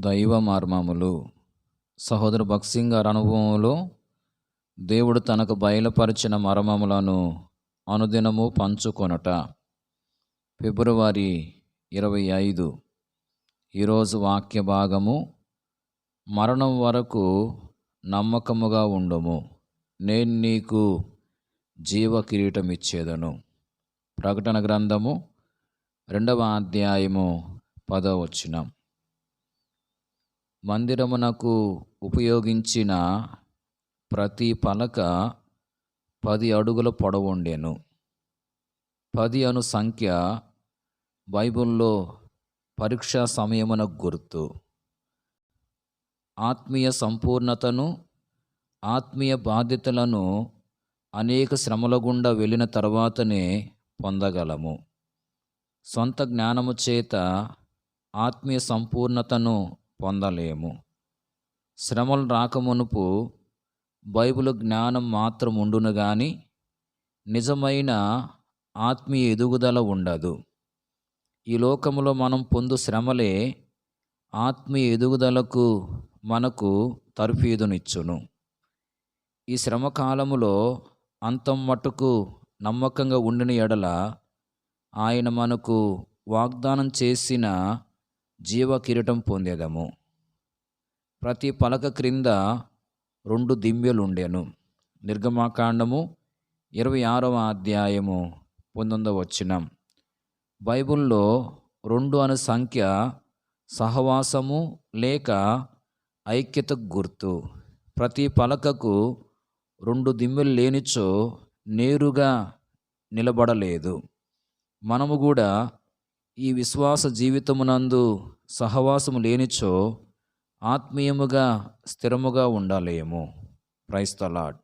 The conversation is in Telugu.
దైవ మర్మములు. సహోదర భక్సింగ్ గారి అనుభవంలో దేవుడు తనకు బయలుపరిచిన మర్మములను అనుదినము పంచుకొనుట. ఫిబ్రవరి ఇరవై ఐదు. ఈరోజు వాక్య భాగము మరణం వరకు నమ్మకముగా ఉండము. నేను నీకు జీవ కిరీటం ఇచ్చేదను ప్రకటన గ్రంథము రెండవ అధ్యాయము పదవచనం మందిరమునకు ఉపయోగించిన ప్రతి పలక పది అడుగుల పొడవుండెను పది అను సంఖ్య బైబిల్లో పరీక్షా సమయమున గుర్తు. ఆత్మీయ సంపూర్ణతను ఆత్మీయ బాధ్యతలను అనేక శ్రమల గుండా వెళ్ళిన తర్వాతనే పొందగలము. సొంత జ్ఞానము చేత ఆత్మీయ సంపూర్ణతను పొందలేము. శ్రమలు రాకమునుపు బైబిల్ జ్ఞానం మాత్రం ఉండును గాని నిజమైన ఆత్మీయ ఎదుగుదల ఉండదు. ఈ లోకములో మనం పొందు శ్రమలే ఆత్మీయ ఎదుగుదలకు మనకు తర్ఫీదునిచ్చును ఈ శ్రమ కాలములో అంతం మట్టుకు నమ్మకంగా ఉండిన ఎడల ఆయన మనకు వాగ్దానం చేసిన జీవ కిరీటం పొందేదము. ప్రతి పలక క్రింద రెండు దిమ్యలుండెను నిర్గమాకాండము ఇరవై ఆరవ అధ్యాయము పొందొంద వచ్చినం బైబిల్లో రెండు అనే సంఖ్య సహవాసము లేక ఐక్యత గుర్తు. ప్రతి పలకకు రెండు దిమ్మెలు లేనిచో నేరుగా నిలబడలేదు. మనము కూడా ఈ విశ్వాస జీవితమునందు సహవాసము లేనిచో ఆత్మీయముగా స్థిరముగా ఉండలేము. క్రైస్తలాడ్